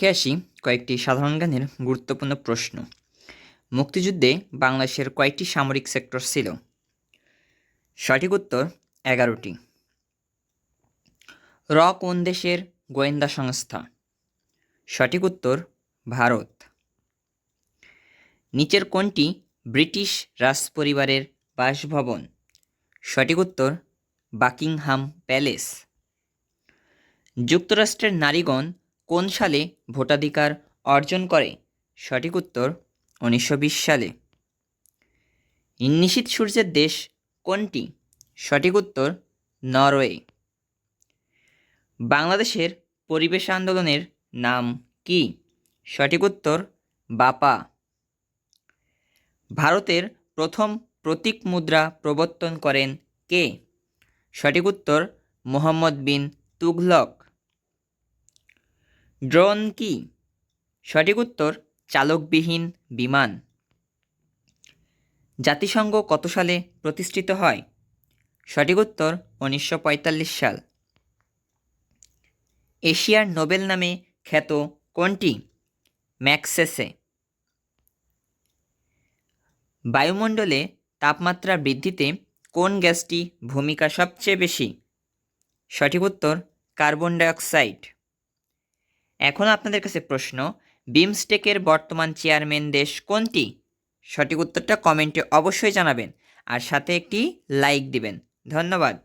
কে আসি কয়েকটি সাধারণ জ্ঞানের গুরুত্বপূর্ণ প্রশ্ন। মুক্তিযুদ্ধে বাংলাদেশের কয়েকটি সামরিক সেক্টর ছিল। সঠিক উত্তর, এগারোটি। র কোন দেশের গোয়েন্দা সংস্থা? সঠিক উত্তর, ভারত। নিচের কোনটি ব্রিটিশ রাজপরিবারের বাসভবন? সঠিক উত্তর, বাকিংহাম প্যালেস। যুক্তরাষ্ট্রের নারীগণ কোন সালে ভোটাধিকার অর্জন করে? সঠিক উত্তর উনিশশো বিশ সালে। নিশীত সূর্যের দেশ কোনটি? সঠিক উত্তর নরওয়ে। বাংলাদেশের পরিবেশ আন্দোলনের নাম কি? সঠিক উত্তর বাপা। ভারতের প্রথম প্রতীক মুদ্রা প্রবর্তন করেন কে? সঠিক উত্তর মোহাম্মদ বিন তুঘলক। ড্রোন কি? সঠিক উত্তর, চালকবিহীন বিমান। জাতিসংঘ কত সালে প্রতিষ্ঠিত হয়? সঠিক উত্তর, উনিশশো পঁয়তাল্লিশ সাল। এশিয়ার নোবেল নামে খ্যাত কোনটি? ম্যাক্সেসে। বায়ুমণ্ডলে তাপমাত্রা বৃদ্ধিতে কোন গ্যাসটি ভূমিকা সবচেয়ে বেশি? সঠিক উত্তর, কার্বন ডাইঅক্সাইড। এখন আপনাদের কাছে প্রশ্ন, বিমস্টেকের বর্তমান চেয়ারম্যান দেশ কোনটি? সঠিক উত্তরটা কমেন্টে অবশ্যই জানাবেন আর সাথে একটি লাইক দিবেন। ধন্যবাদ।